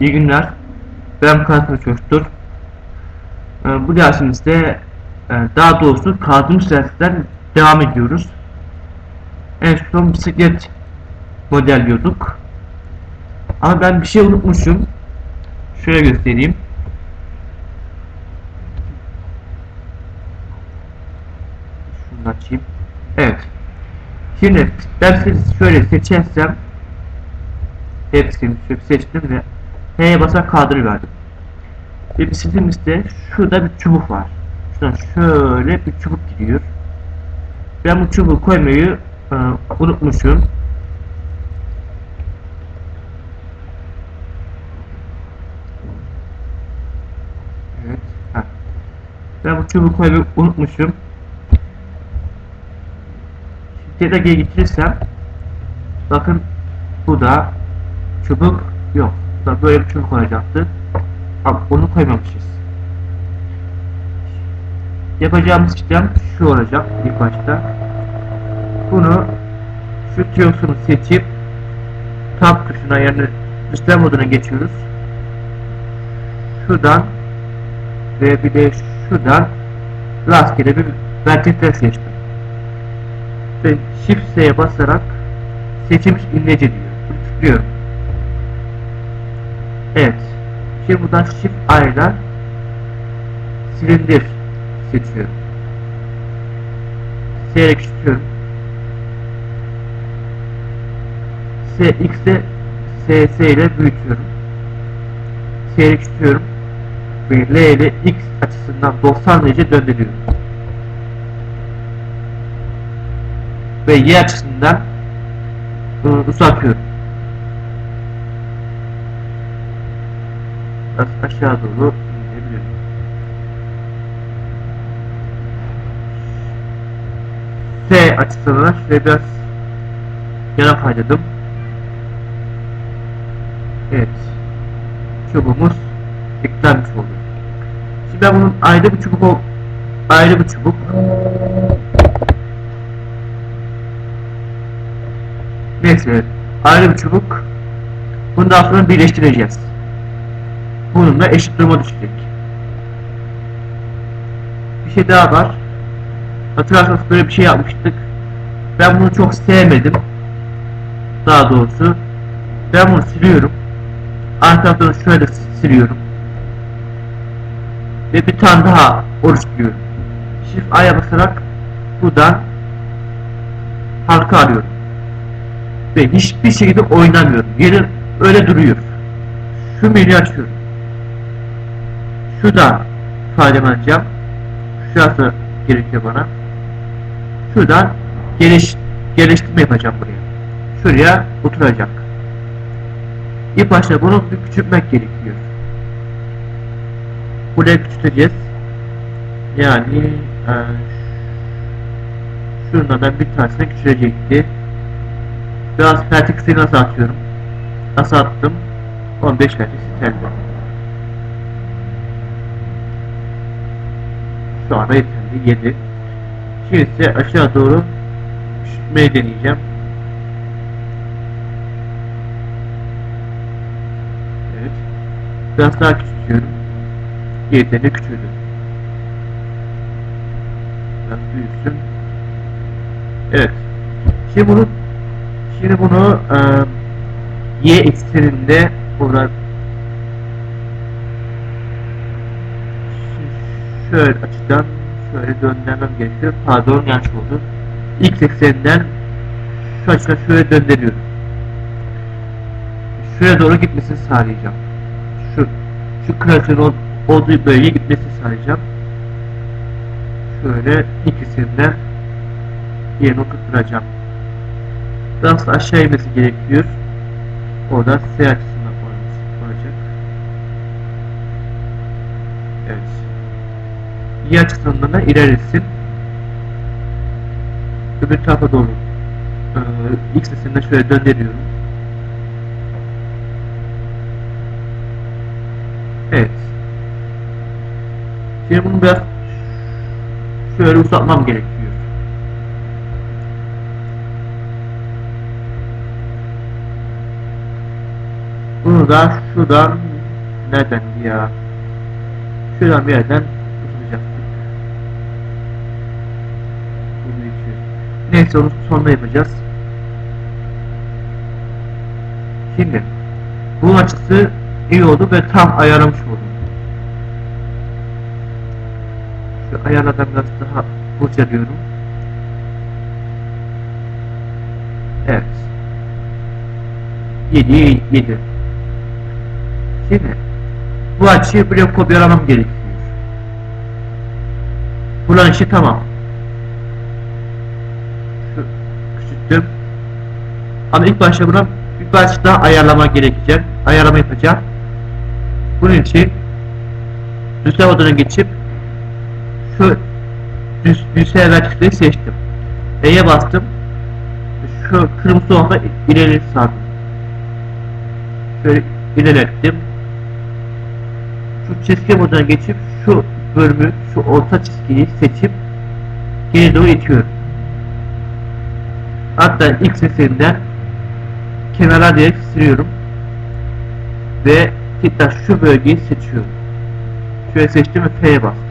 İyi günler. Ben Kasım Çocuktur. Ee, Bu dersimizde e, daha doğrusu kaldığımız dersler devam ediyoruz. En son bisiklet modelliyorduk. Ama ben bir şey unutmuşum. Şöyle göstereyim. Şunu açayım. Evet. Şimdi dersleri şöyle seçersem hepsini seçtim ve H'ye basarak kaldırıverdim. Ve bisikletimizde şurada bir çubuk var. Şuradan şöyle bir çubuk gidiyor. Ben bu çubuğu koymayı e, unutmuşum. Evet. Ben bu çubuğu koymayı unutmuşum. Tekrar geri getirirsem bakın bu da çubuk yok. Da böyle bir çubuk olacaktı. Ama onu koymamışız. Yapacağımız işlem şu olacak ilk başta. Bunu şu tiyosunu seçip tab tuşuna yani sistem moduna geçiyoruz. Şuradan ve bir de şuradan rastgele bir vertikler seçtim. Ve Shift S'ye basarak seçilmiş imlece diyor. Tıklıyorum. Evet. Şimdi buradan Shift A ile silindir seçiyorum. S'ye küçültüyorum. SX'de SS ile büyütüyorum. S'ye küçültüyorum. Ve L ile X açısından 90 derece döndürüyorum. Ve Y açısından ıı, uzatıyorum. Aşağı doğru inebilirim. S açısından şöyle biraz yana kaydadım. Evet. Çubuğumuz eklenmiş oldu. Şimdi ben bunun ayrı bir çubuk ayrı bir çubuk Neyse ayrı bir çubuk bundan sonra birleştireceğiz. Bununla eşit duruma düşecek. Bir şey daha var. Hatırlarsanız böyle bir şey yapmıştık. Ben bunu çok sevmedim. Daha doğrusu. Ben bunu siliyorum. Arka şöyle siliyorum. Ve bir tane daha oluşturuyorum. Shift A'ya basarak buradan halka arıyorum. Ve hiçbir şekilde oynamıyorum. Yeri öyle duruyor. Şu menüyü açıyorum. Şuradan faydalanacağım. Şurası gerekiyor bana. Şuradan geliş, geliştirme yapacağım buraya. Şuraya oturacak. İlk başta bunu küçültmek gerekiyor. Buraya küçülteceğiz. Yani e, şuradan bir tanesine küçülecekti. Biraz fertik nasıl atıyorum? Nasıl attım? 15 fertik sitelde. Şu anda yeterli 7. Şimdi ise aşağı doğru küçültmeyi deneyeceğim. Evet. Biraz daha küçültüyorum. Yeterli küçüldü. Biraz büyüksün. Evet. Şimdi bunu şimdi bunu e, y ekseninde olarak şöyle açıdan şöyle döndürmem gerekiyor. Pardon yanlış oldu. X ekseninden şu açıdan şöyle döndürüyorum. Şuraya doğru gitmesini sağlayacağım. Şu şu ol- olduğu bölgeye gitmesini sağlayacağım. Şöyle ikisinden yerine oturtacağım. Daha sonra aşağı inmesi gerekiyor. Orada S açısından olacak. Evet y da ilerlesin. Öbür tarafa doğru e, x eksenine şöyle döndürüyorum. Evet. Şimdi bunu biraz şöyle uzatmam gerekiyor. Bunu da şuradan Nereden ya? Şuradan bir yerden tutulacaktık. Bunu geçiyoruz. Onu sonra yapacağız. Şimdi bu açısı iyi oldu ve tam ayarlamış oldum. Şu ayarlardan biraz daha kurcalıyorum. Evet. 7 7. Şimdi bu açıyı buraya kopyalamam gerekiyor. Buranın işi tamam. Şu küçülttüm. Ama ilk başta buna bir başta daha ayarlama gerekecek. Ayarlama yapacağım. Bunun için düzlem odana geçip şu düz, düzsel vertikleri seçtim. E'ye bastım. Şu kırmızı olanda ileri sardım. Şöyle ilerlettim. Şu çizgi moduna geçip şu bölümü, şu orta çizgiyi seçip geri doğru itiyorum. Hatta sesinden kenara direkt siliyorum. Ve tekrar şu bölgeyi seçiyorum. Şöyle seçtim ve F'ye bastım.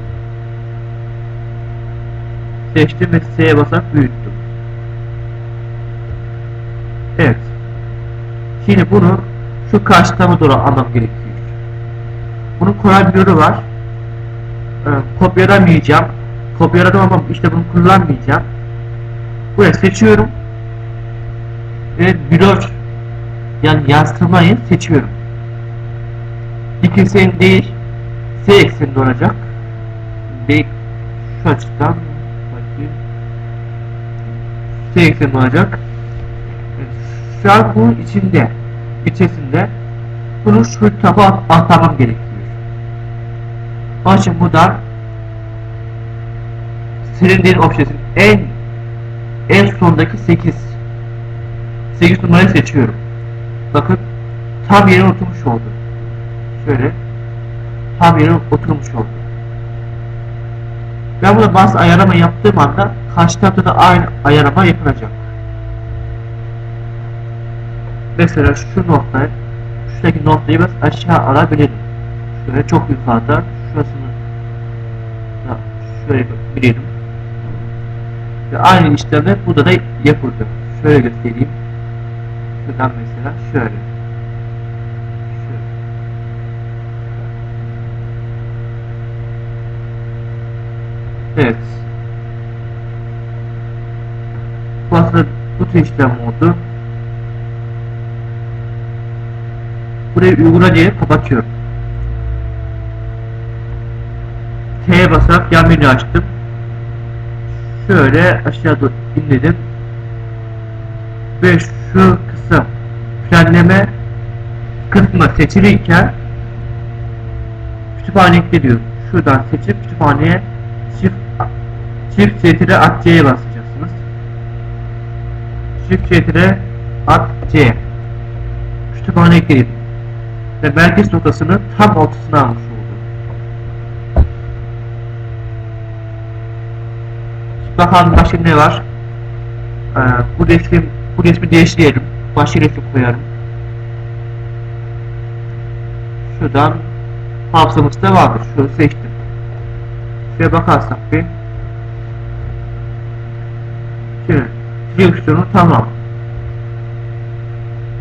Seçtim ve S'ye basarak büyüttüm. Evet. Şimdi bunu şu karşı tarafa doğru almam gerekiyor. Bunun kolay var. Ee, kopyalamayacağım. Kopyaladım ama işte bunu kullanmayacağım. Buraya seçiyorum. Ve blur yani yansıtmayı seçiyorum. Dik eksen değil S ekseninde olacak. Ve şu açıdan bakayım. S ekseninde olacak. Şu an bu içinde içerisinde bunu şu taba at- atlamam gerekiyor. Onun için buradan silindir opsiyonun en en sondaki 8 8 numarayı seçiyorum. Bakın tam yerine oturmuş oldu. Şöyle tam yerine oturmuş oldu. Ben burada bazı ayarlama yaptığım anda karşı tarafta da aynı ayarlama yapılacak. Mesela şu noktayı, şuradaki noktayı biraz aşağı alabilirim. Şöyle çok yukarıda, şurasını da şöyle yapabilirim. Ve aynı işlemler burada da yapıldı. Şöyle göstereyim. Şuradan mesela şöyle. Şöyle. Evet. Bu aslında bu tür işlem oldu. Burayı uygula diye kapatıyorum. T'ye basarak yan menü açtım. Şöyle aşağı doğru indirdim. Ve şu frenleme kısmı seçiliyken kütüphane ekle diyor. Şuradan seçip kütüphaneye çift çift cetire at C'ye basacaksınız. Çift cetire at C. Kütüphane ekledim. Ve merkez noktasını tam ortasına almış oldu. Bakalım başka ne var? Ee, bu resim bu resmi değiştirelim. Başka resim koyarım. Şuradan hafızamızda vardır. Şunu seçtim. Şuraya bakarsak bir. Şimdi direksiyonu tamam.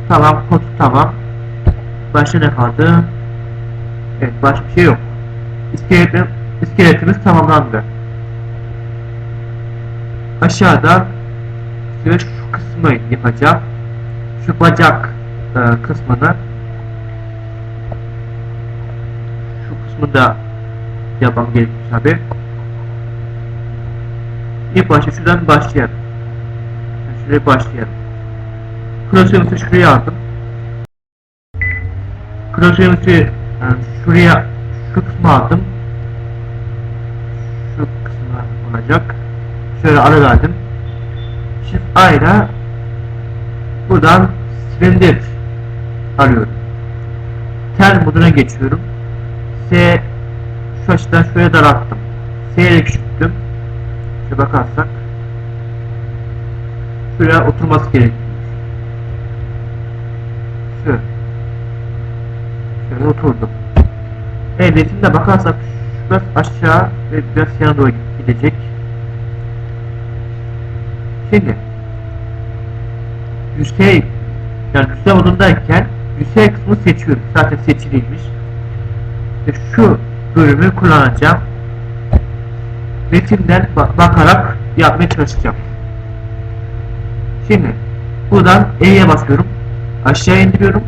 Tamam, kodu tamam. Başka ne kaldı? Evet, başka bir şey yok. İskeletimiz, iskeletimiz tamamlandı. Aşağıda şu kısmı yapacağım. Şu bacak e, kısmını şu kısmı da yapmam gerekiyor tabi. İlk başta şuradan başlayalım. Şuraya başlayalım. Crosshair'ımızı şuraya aldım. Crosshair'ımızı yani şuraya şu kısmı aldım. Şu kısmı olacak. Şöyle ara verdim. Shift A buradan silindir arıyorum. Tel moduna geçiyorum. S şu açıdan şuraya daralttım. S ile küçülttüm. Şöyle bakarsak şuraya oturması gerekiyor. Şöyle. Şöyle oturdum. Evet resimde bakarsak biraz aşağı ve biraz yana doğru gidecek. Şimdi yüzey yani yüzey modundayken yüzey kısmını seçiyorum. Zaten seçiliymiş. Ve şu bölümü kullanacağım. Resimden ba- bakarak yapmaya çalışacağım. Şimdi buradan E'ye basıyorum. Aşağı indiriyorum.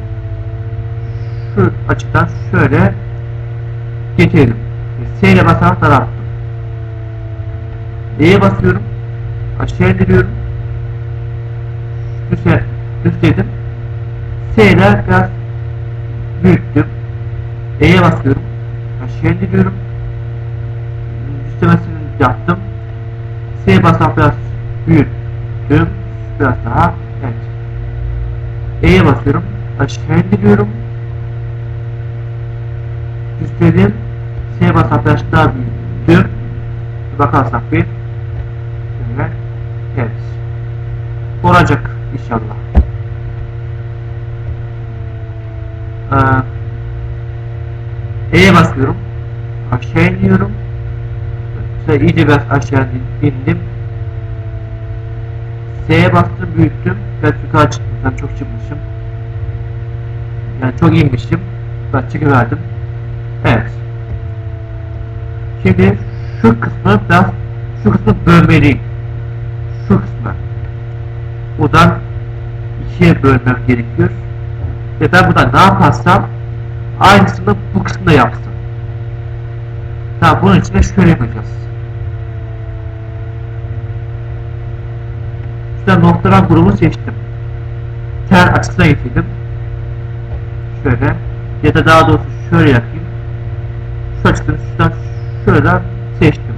Şu açıdan şöyle getirdim. S ile basarak daralttım. E'ye basıyorum. Aşağı indiriyorum. Düze, düzledim. S biraz büyüttüm. E'ye basıyorum. Aşağı indiriyorum. Düzlemesini yaptım. S basarak biraz büyüttüm. Biraz daha. Evet. E'ye basıyorum. Aşağı indiriyorum. Düzledim. S basarak biraz daha büyüttüm. Bakarsak bir. Şöyle. Evet. Olacak inşallah. Ee, E'ye basıyorum. Aşağı iniyorum. Sonra iyice biraz aşağı in- indim. S'ye bastım, büyüttüm. Biraz yukarı çıktım. Ben çok çıkmışım. Yani çok inmişim. Ben çıkıverdim. Evet. Şimdi şu kısmı biraz şu kısmı bölmeliyim. Şu kısmı. Buradan ikiye bölmem gerekiyor. Ve ben buradan ne yaparsam aynısını bu kısımda yapsın. Tamam bunun için şöyle yapacağız. Şuradan noktalar grubu seçtim. Ter açısına getirdim. Şöyle. Ya da daha doğrusu şöyle yapayım. Şu açıdan şuradan şuradan seçtim.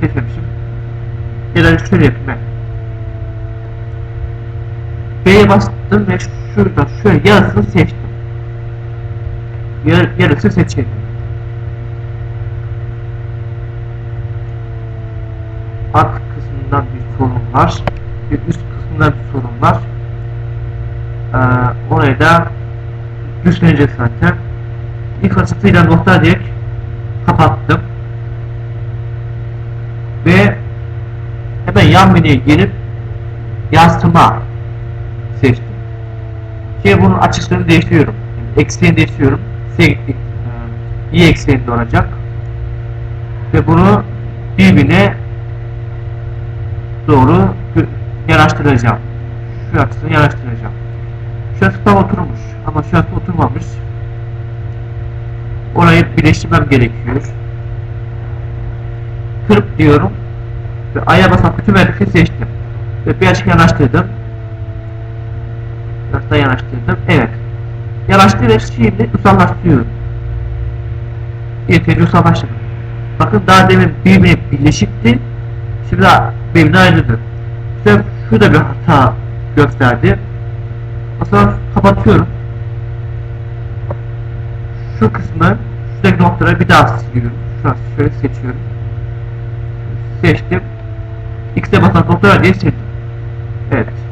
Seçmemişim. Ya da şöyle yapayım ben. B'ye bastım ve şuradan şöyle yarısını seçtim. Yar, yarısı seçelim. Alt kısmından bir sorun var. Ve üst kısmından bir sorun var. Ee, orayı da düşüneceğiz zaten. İlk açısıyla nokta direkt kapattım. Ve hemen yan menüye gelip yansıma seçtim. Şimdi bunun açısını değiştiriyorum. Yani değiştiriyorum. S, e, y ekseninde olacak. Ve bunu birbirine doğru yanaştıracağım. Şu açısını yanaştıracağım. Şurası tam oturmuş ama şurası oturmamış. Orayı birleştirmem gerekiyor. Kırıp diyorum ve aya basan bütün vertikleri seçtim. Ve birazcık yanaştırdım. Daha yanaştırdım. Evet. Yanaştırdım. Şimdi uzaklaştırıyorum. Yeterince uzaklaştırdım. Bakın daha demin birbirine birleşikti. Şimdi birbirine ayrıldı. İşte şurada bir hata gösterdi. O zaman kapatıyorum. Şu kısmı şuradaki noktaları bir daha siliyorum. Şurası şöyle seçiyorum. Seçtim. X'e basan noktalar diye sildim. Evet.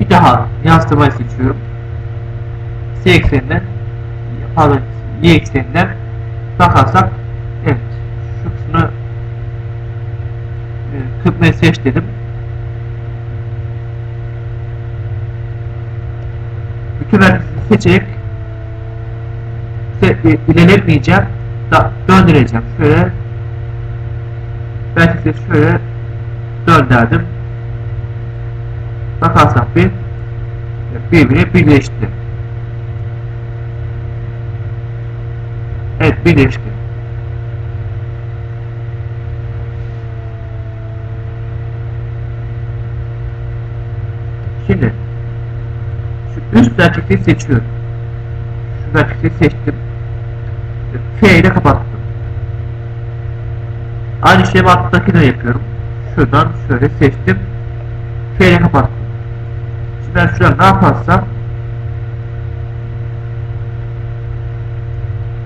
Bir daha yansıtmayı seçiyorum. S ekseninden pardon Y ekseninden bakarsak evet şu kısmını e, kırpmayı seç dedim. Bütün seçerek se e, ilerletmeyeceğim. Da döndüreceğim. Şöyle vertikleri şöyle döndürdüm. Bakarsak bir birbirine birleşti. Evet birleşti. Şimdi şu üst vertikleri seçiyorum. Şu vertikleri seçtim. F ile kapattım. Aynı şeyi alttakine yapıyorum. Şuradan şöyle seçtim. F ile kapattım. Ben şuradan ne yaparsam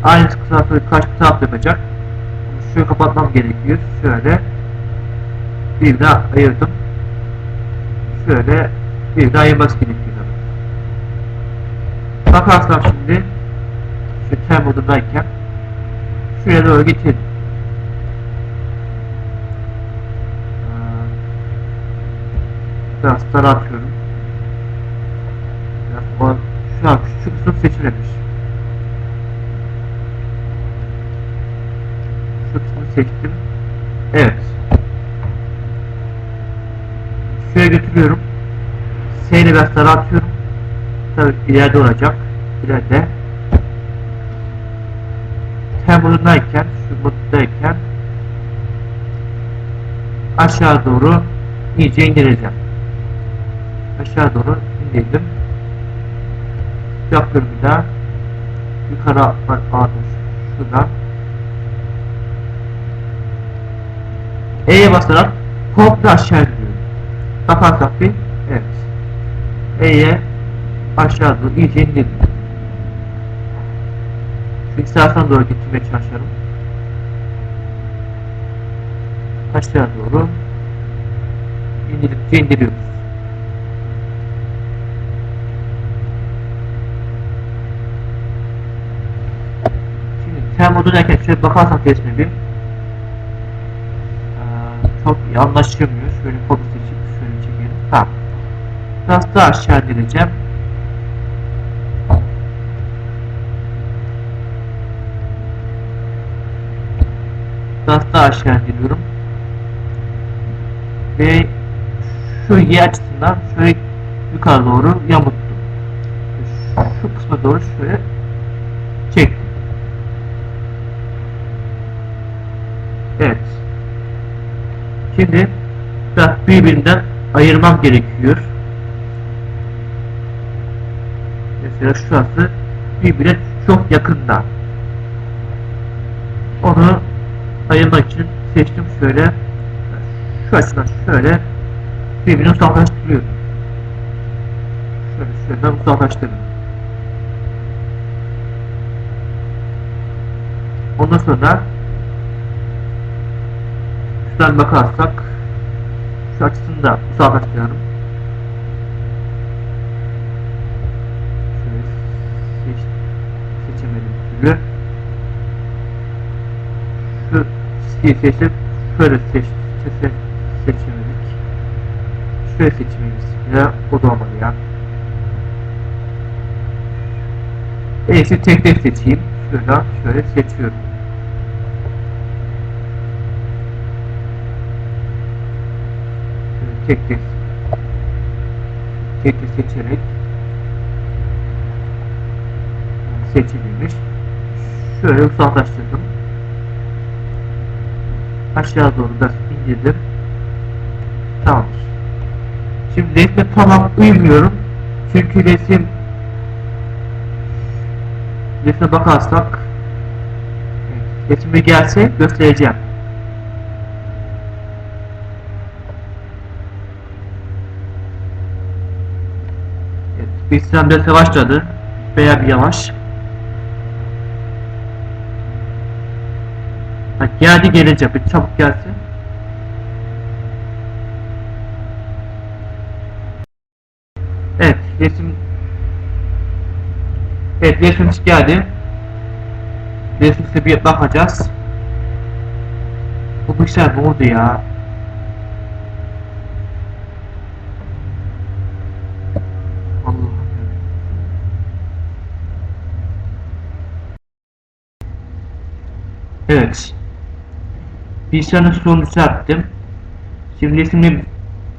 aynı kısaltmayı kaç kısalt yapacak. Şöyle kapatmam gerekiyor. Şöyle bir daha ayırdım. Şöyle bir daha ayırması gerekiyor. Bakarsan şimdi şu tem modundayken şuraya doğru getir. Biraz dar şu an şu kısım seçilemiş. Şu kısmı seçtim. Evet. Şuraya götürüyorum. S ile biraz dar atıyorum. Tabii ileride olacak. İleride. Tem modundayken, şu moddayken aşağı doğru iyice indireceğim. Aşağı doğru indirdim. Yapıyorum bir. Yukarı pardon şuradan. E'ye basarak komple aşağı indiriyorum. Bakarsak bir evet. E'ye aşağı doğru iyice indirdim. Şu doğru getirmeye çalışıyorum. Aşağı doğru indirdikçe indiriyoruz. Şimdi tem modundayken şöyle bakarsak resmi bir çok iyi anlaşılmıyor. Şöyle kolu seçip şöyle çekelim. Tamam. Biraz daha aşağı indireceğim. Biraz daha aşağı indiriyorum. Ve şu Y açısından şöyle yukarı doğru yamuttum. Şu kısma doğru şöyle çektim. Evet. Şimdi biraz birbirinden ayırmam gerekiyor. Mesela şurası birbirine çok yakında. Onu ayırmak için seçtim şöyle. Şu açıdan şöyle birbirini uzaklaştırıyorum. Şöyle şöyle uzaklaştırıyorum. Ondan sonra şuradan bakarsak şu açısını da uzaklaştırıyorum. Şöyle seç, seçemedim türlü. Şu çizgiyi seçip şöyle seç, seç, seçemedik. Şöyle seçmemiz ya o da olmadı ya. İyisi tek tek seçeyim. Şöyle şöyle seçiyorum. Şöyle tek tek tek tek seçerek seçilmiş. Şöyle uzaklaştırdım. Aşağı doğru da indirdim. Tamamdır. Şimdi resme tamam uymuyorum. Çünkü resim resme bakarsak resme gelse göstereceğim. Sistem biraz yavaşladı. Veya bir yavaş. Bak geldi gelecek. Bir çabuk gelsin. Evet resim Evet resim geldi. Resimse bir bakacağız. Bu ne oldu ya? Allah'ım. Evet. Bilgisayarın sonunu düzelttim. Şimdi resimleri,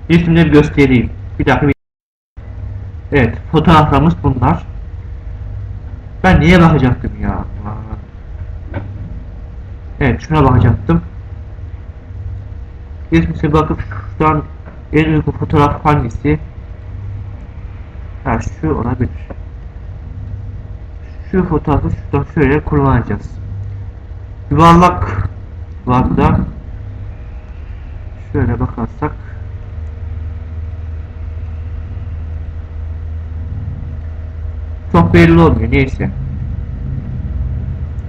resimleri göstereyim. Bir dakika. Evet, fotoğraflarımız bunlar. Ben niye bakacaktım ya? Evet, şuna bakacaktım. Geçmişe bakıp şuradan en uygun fotoğraf hangisi? Ha şu olabilir. Şu fotoğrafı şuradan şöyle kullanacağız. Yuvarlak var da şöyle bakarsak çok belli olmuyor neyse.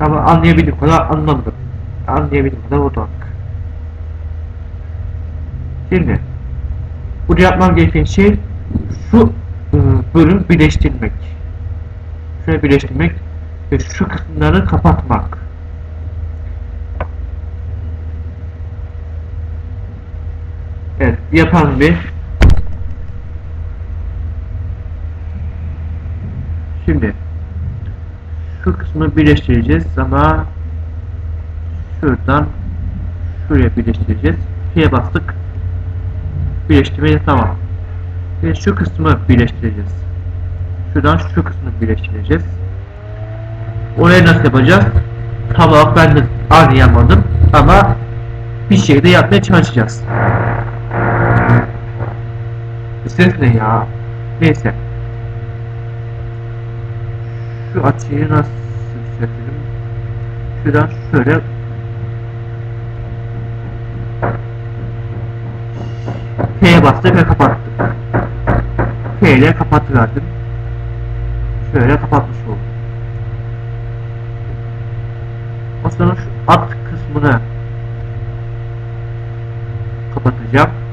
Ama anlayabildiğim kadar anlamadım. Anlayabildiğim kadar odak. Şimdi burada yapmam gereken şey şu ıı, bölüm birleştirmek. şuraya birleştirmek ve şu kısımları kapatmak. Evet, yapalım bir. Şimdi şu kısmı birleştireceğiz ama şuradan şuraya birleştireceğiz. F'ye bastık. Birleştirmeye tamam. Ve şu kısmı birleştireceğiz. Şuradan şu kısmı birleştireceğiz. Orayı nasıl yapacağız? Tam ben de anlayamadım ama bir şekilde yapmaya çalışacağız. Bu ses ne ya? Neyse. Şu açıyı nasıl yükseltelim? Şuradan şöyle F'ye bastık ve kapattık. F ile kapatıverdim. Şöyle kapatmış oldum. O sonra şu alt kısmını kapatacağım.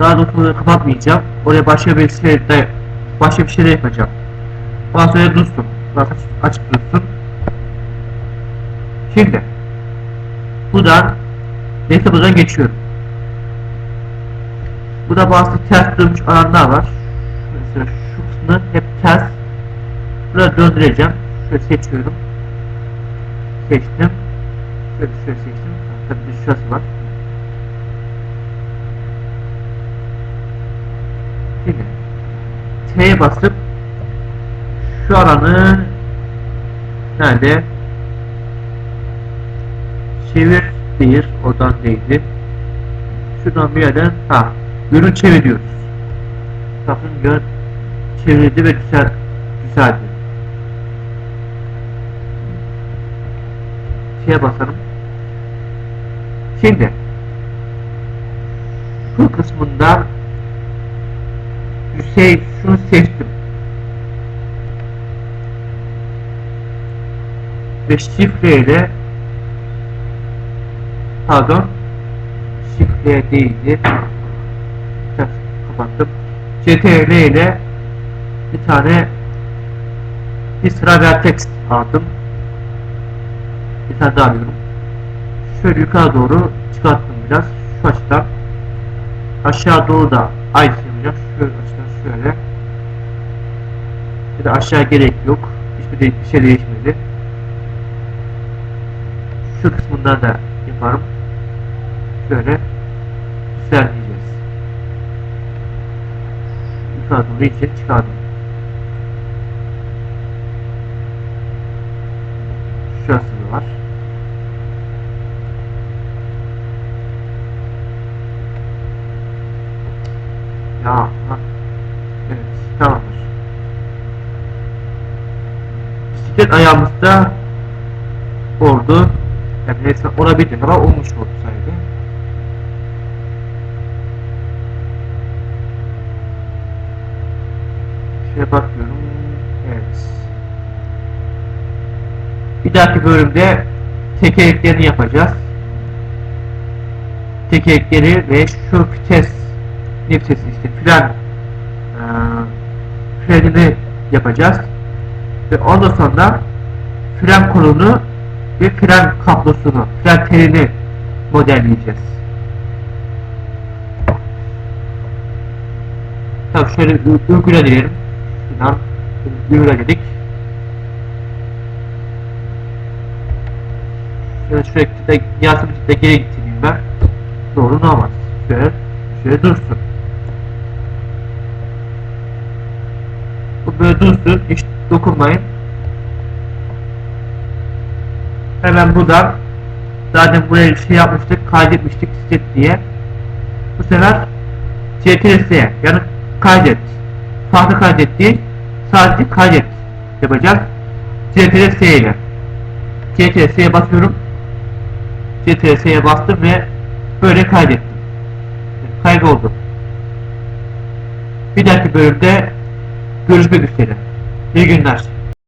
Daha doğrusu kapatmayacağım. Oraya başka bir şey de başka bir şey de yapacağım. Ondan sonra dursun. Burası açık dursun. Şimdi buradan buradan geçiyorum. Burada bazı ters durmuş alanlar var. Mesela şu kısmı hep ters. Burada döndüreceğim. Şöyle seçiyorum. Seçtim. Şöyle şöyle seçtim. Tabii şurası var. Şimdi T'ye basıp şu alanı nerede? Çevir değil, oradan değildi. Şuradan bir yerden ha, ürün çeviriyoruz. Bakın gör çevrildi ve güzel güzeldi. Şeye basalım. Şimdi şu kısmında şey şunu seçtim. Ve şifreyle pardon şifre değildi. Biraz kapattım. CTRL ile bir tane bir sıra vertex aldım. Bir tane daha alıyorum. Şöyle yukarı doğru çıkarttım biraz. Şu açıdan. Aşağı doğru da aynı şey yapacağım. Şöyle açıdan şöyle. Bir de aşağı gerek yok. Hiçbir de bir şey değişmedi. Şu kısmından da yaparım. Şöyle düzenleyeceğiz. Yukarı doğru iyice çıkardım. Şurası da var. Ya, ha. evet, tamamdır. Bisiklet ayağımızda oldu. Yani neyse olabildiği kadar olmuş oldu sayede. Şeye bakıyorum. Evet. Bir dahaki bölümde tekerleklerini yapacağız. Tekerlekleri ve şu vites vitesi işte fren e, frenini yapacağız. Ve ondan sonra fren kolunu ve fren kablosunu, fren telini modelleyeceğiz. Tamam şöyle uygula diyelim. Şuradan uygula dedik. Şöyle sürekli de yazım de geri getireyim ben. Doğru ne olmaz. Şöyle, şöyle dursun. Bu böyle dursun. Hiç dokunmayın. Hemen buradan zaten buraya şey yapmıştık, kaydetmiştik step diye. Bu sefer CTRS'ye yani kaydet. Farklı kaydet değil, sadece kaydet yapacağız. CTRS ile. CTRS'ye basıyorum. CTRS'ye bastım ve böyle kaydettim. Kayboldu. Bir dahaki bölümde görüşmek üzere. İyi günler.